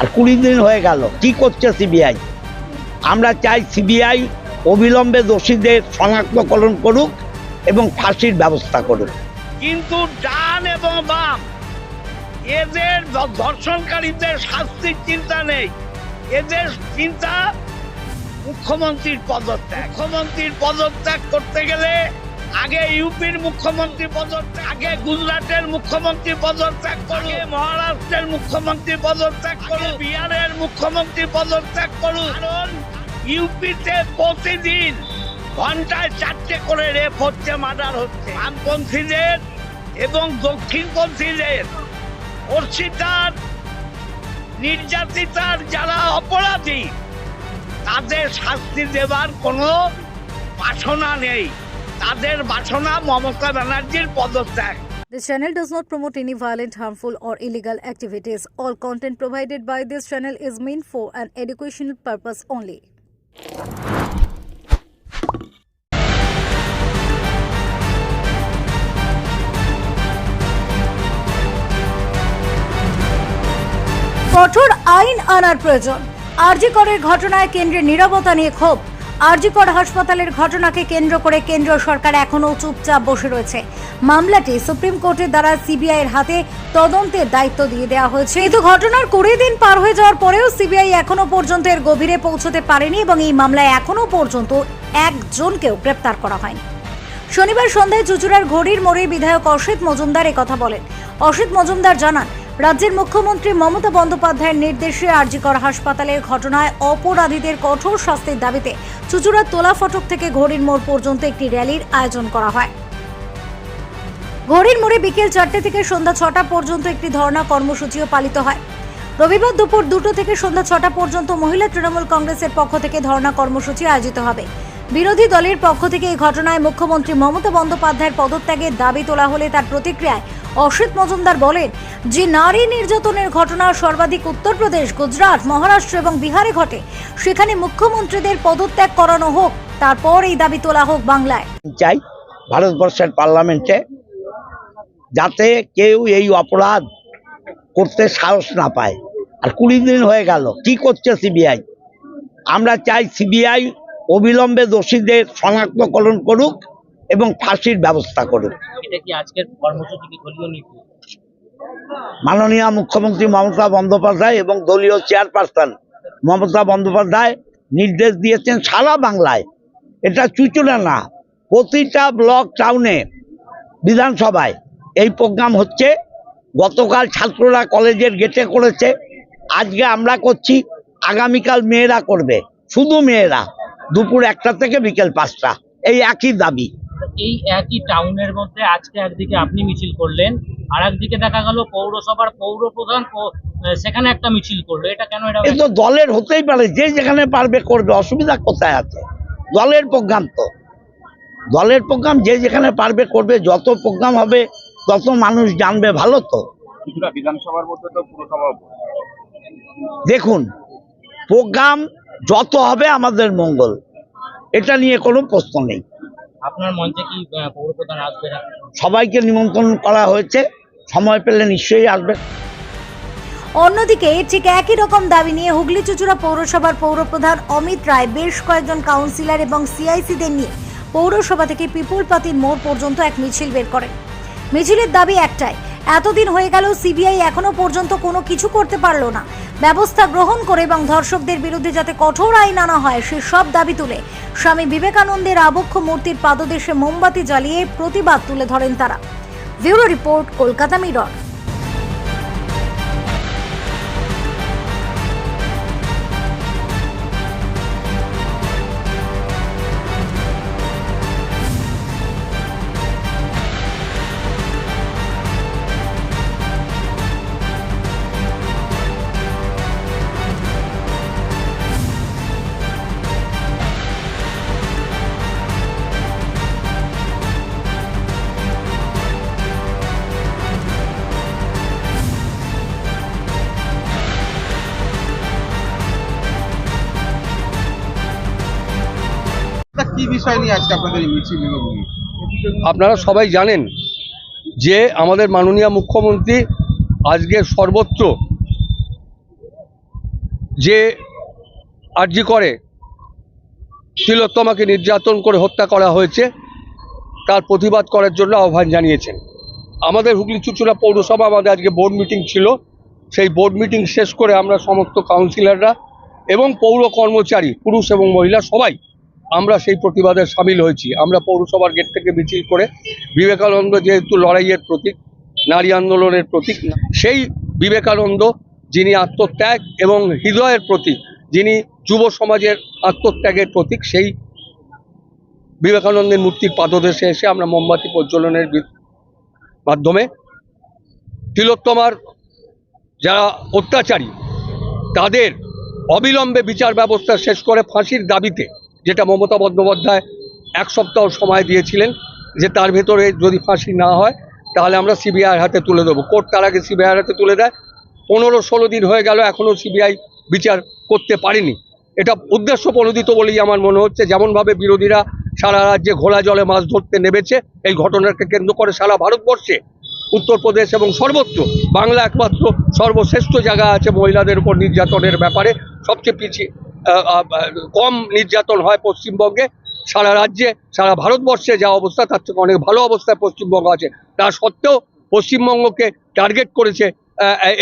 আর কুড়ি দিন হয়ে গেল। কি করছে সিবিআই আমরা চাই সিবিআই অবিলম্বে দোষীদের শনাক্তকরণ করুক এবং ফাঁসির ব্যবস্থা করুক। কিন্তু ডান এবং বাম, এদের ধর্ষণকারীদের শাস্তির চিন্তা নেই। এদের চিন্তা মুখ্যমন্ত্রীর পদত্যাগ। মুখ্যমন্ত্রীর পদত্যাগ করতে গেলে আগে ইউপির মুখ্যমন্ত্রী পদত্যাগ আগে গুজরাটের মুখ্যমন্ত্রী পদত্যাগ করুন। মহারাষ্ট্রের মুখ্যমন্ত্রী পদত্যাগ করুন। বিহারের মুখ্যমন্ত্রী পদত্যাগ করুন। কারণ ইউপিতে প্রতিদিন ঘন্টায় চারটে করে রেপ হচ্ছে মার্ডার হচ্ছে। বামপন্থীদের এবং দক্ষিণপন্থীদের অর্চিতার নির্যাতিতার যারা অপরাধী তাদের শাস্তি দেবার কোনো বাসনা নেই। তাদের বাসনা মমতা ব্যানার্জির পদত্যাগ This channel does not promote any violent, harmful, or illegal activities. All content provided by this channel is meant for an educational purpose only. কঠোর আইন আনার প্রয়োজন আরজিকরের ঘটনায় কেন্দ্রের নীরবতা নিয়ে ক্ষোভ আরজিকর হাসপাতালের ঘটনাকে কেন্দ্র করে কেন্দ্রীয় সরকার এখনও চুপচাপ বসে রয়েছে। মামলাটি সুপ্রিম কোর্টের দ্বারা সিবিআই এর হাতে তদন্তের দায়িত্ব দিয়ে দেওয়া হয়েছে। কিন্তু ঘটনার কুড়ি দিন পার হয়ে যাওয়ার পরেও সিবিআই এখনও পর্যন্ত এর গভীরে পৌঁছতে পারেনি এবং এই মামলায় এখনও পর্যন্ত একজনকেও গ্রেপ্তার করা হয়নি। শনিবার সন্ধ্যায় চুচুড়ার ঘড়ির মোড়ে বিধায়ক অসিত মজুমদার কথা বলেন। অসিত মজুমদার জানান রাজ্যের মুখ্যমন্ত্রী মমতা বন্দ্যোপাধ্যায়ের নির্দেশে আরজিকর হাসপাতালের ঘটনায় অপরাধীদের কঠোর শাস্তির দাবিতে চুচুড়ার তোলা ফটক থেকে ঘড়ির মোড় পর্যন্ত একটি র্যালির আয়োজন করা হয়। ঘড়ির মোড়ে বিকেল চারটে থেকে সন্ধ্যা ছটা পর্যন্ত একটি ধর্ণা কর্মসূচিও পালিত হয়। রবিবার দুপুর দুটো থেকে সন্ধ্যা ছটা পর্যন্ত মহিলা তৃণমূল কংগ্রেসের পক্ষ থেকে ধর্ণা কর্মসূচি আয়োজিত হবে। বিরোধী দলের পক্ষ থেকে এই ঘটনায় মুখ্যমন্ত্রী মমতা বন্দ্যোপাধ্যায়ের পদত্যাগের দাবি তোলা হলে তার প্রতিক্রিয়ায় অসিত মজুমদার বলেন, যে নারী নির্যাতনের ঘটনা সর্বাধিক উত্তরপ্রদেশ, গুজরাট, মহারাষ্ট্র এবং বিহারে ঘটে, সেখানে মুখ্যমন্ত্রীদের পদত্যাগ করানো হোক, তারপর এই দাবি তোলা হোক বাংলায়। চাই ভারতবর্ষের পার্লামেন্টে যাতে কেউ এই অপরাধ করতে সাহস না পায়। আর কুড়ি দিন হয়ে গেল, কি করছে সিবিআই? আমরা চাই সিবিআই অবিলম্বে দোষীদের শনাক্তকরণ করুক এবং ফাঁসির ব্যবস্থা করুক মাননীয় মুখ্যমন্ত্রী মমতা বন্দ্যোপাধ্যায় এবং দলীয় চেয়ারপারসন মমতা বন্দ্যোপাধ্যায় নির্দেশ দিয়েছেন সারা বাংলায়। এটা চুচুড়া না প্রতিটা ব্লক টাউনে বিধানসভায় এই প্রোগ্রাম হচ্ছে। গতকাল ছাত্ররা কলেজের গেটে করেছে। আজকে আমরা করছি আগামীকাল মেয়েরা করবে শুধু মেয়েরা। দুপুর একটা থেকে বিকেল পাঁচটা এই একই দাবি। এই একই টাউনের মধ্যে আজকে একদিকে আপনি মিছিল করলেন আর একদিকে দেখা গেল পৌরসভার পৌর প্রধান সেখানে একটা মিছিল করল। এটা কেন এটা তো দলের হতেই পারে যে যেখানে পারবে করবে অসুবিধা কোথায় আছে? দলের প্রোগ্রাম তো। দলের প্রোগ্রাম যে যেখানে পারবে করবে যত প্রোগ্রাম হবে তত মানুষ জানবে ভালো তো। কিছুটা বিধানসভার মধ্যে তো পুরসভা দেখুন প্রোগ্রাম যত হবে আমাদের মঙ্গল এটা নিয়ে কোনো প্রশ্ন নেই। আপনার মঞ্চে কি পৌরপ্রধান পৌর প্রধান আসবে না? সবাইকে নিমন্ত্রণ করা হয়েছে। সময় পেলে নিশ্চয়ই আসবে। অন্যদিকে ঠিক একই রকম দাবি নিয়ে হুগলি চুচুড়া পৌরসভার পৌরপ্রধান অমিত রায় বেশ কয়েকজন কাউন্সিলর এবং সিআইসিদের নিয়ে পৌরসভা থেকে পিপুল পাতির মোড় পর্যন্ত এক মিছিল বের করেন। মিছিলের দাবি একটাই এতদিন হয়ে গেল, সিবিআই এখনও পর্যন্ত কোনো কিছু করতে পারল না। ব্যবস্থা গ্রহণ করে এবং ধর্ষকদের বিরুদ্ধে যাতে কঠোর আইন আনা হয়, সে সব দাবি তুলে স্বামী বিবেকানন্দের আবক্ষ মূর্তির পাদদেশে মোমবাতি জ্বালিয়ে প্রতিবাদ তুলে ধরেন তারা। Bureau report, Kolkata mirror. কি বিষয় নিয়ে আজকে আপনাদের এই মিছিল আপনারা সবাই জানেন যে আমাদের মাননীয় মুখ্যমন্ত্রী আজকে সর্বত্র যে আর্জি করে তিলোত্তমাকে নির্যাতন করে হত্যা করা হয়েছে, তার প্রতিবাদ করার জন্য আহ্বান জানিয়েছেন। আমাদের হুগলি চুচুড়া পৌরসভা আমাদের আজকে বোর্ড মিটিং ছিল। সেই বোর্ড মিটিং শেষ করে আমরা সমস্ত কাউন্সিলররা এবং পৌর কর্মচারী, পুরুষ এবং মহিলা সবাই আমরা সেই প্রতিবাদে সামিল হয়েছি। আমরা পৌরসভার গেট থেকে মিছিল করে বিবেকানন্দ যেহেতু লড়াইয়ের প্রতীক, নারী আন্দোলনের প্রতীক, সেই বিবেকানন্দ যিনি আত্মত্যাগ এবং হৃদয়ের প্রতীক, যিনি যুব সমাজের আত্মত্যাগের প্রতীক, সেই বিবেকানন্দের মূর্তির পাদদেশে এসে আমরা মোমবাতি প্রজ্বলনের মাধ্যমে তিলোত্তমার যারা অত্যাচারী, তাদের অবিলম্বে বিচার ব্যবস্থা শেষ করে ফাঁসির দাবিতে যেটা মমতা বন্দ্যোপাধ্যায় এক সপ্তাহ সময় দিয়েছিলেন যে তার ভেতরে যদি ফাঁসি না হয়, তাহলে আমরা সিবিআইয়ের হাতে তুলে দেবো। কোর্ট তার আগে সিবিআইয়ের হাতে তুলে দেয়। পনেরো ষোলো দিন হয়ে গেল এখনও সিবিআই বিচার করতে পারেনি। এটা উদ্দেশ্য প্রণোদিত বলেই আমার মনে হচ্ছে। যেমনভাবে বিরোধীরা সারা রাজ্যে ঘোলা জলে মাছ ধরতে নেমেছে, এই ঘটনাকে কেন্দ্র করে সারা ভারতবর্ষে উত্তরপ্রদেশ এবং সর্বত্র বাংলা একমাত্র সর্বশ্রেষ্ঠ জায়গা আছে মহিলাদের উপর নির্যাতনের ব্যাপারে। সবচেয়ে পিছিয়ে কম নির্যাতন হয় পশ্চিমবঙ্গে। সারা রাজ্যে, সারা ভারতবর্ষে যা অবস্থা, তার থেকে অনেক ভালো অবস্থায় পশ্চিমবঙ্গ আছে। তা সত্ত্বেও পশ্চিমবঙ্গকে টার্গেট করেছে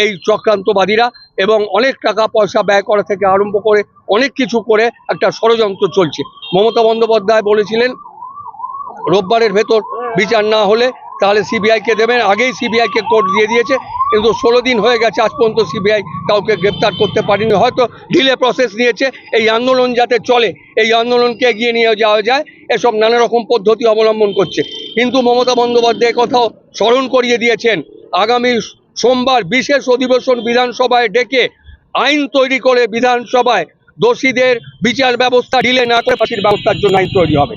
এই চক্রান্তবাদীরা এবং অনেক টাকা পয়সা ব্যয় করা থেকে আরম্ভ করে অনেক কিছু করে একটা ষড়যন্ত্র চলছে। মমতা বন্দ্যোপাধ্যায় বলেছিলেন, রোববারের ভেতর বিচার না হলে তাহলে সিবিআইকে দেবেন। আগেই সিবিআইকে কোর্ট দিয়ে দিয়েছে। কিন্তু ষোলো দিন হয়ে গেছে, আজ পর্যন্ত সিবিআই কাউকে গ্রেপ্তার করতে পারেনি। হয়তো ঢিলে প্রসেস নিয়েছে, এই আন্দোলন যাতে চলে, এই আন্দোলনকে এগিয়ে নিয়ে যাওয়া যায়, এসব নানা রকম পদ্ধতি অবলম্বন করছে। কিন্তু মমতা বন্দ্যোপাধ্যায় কথাও স্মরণ করিয়ে দিয়েছেন, আগামী সোমবার বিশেষ অধিবেশন বিধানসভায় ডেকে আইন তৈরি করে বিধানসভায় দোষীদের বিচার ব্যবস্থা ঢিলে না করে ফাঁসির ব্যবস্থার জন্য আইন তৈরি হবে।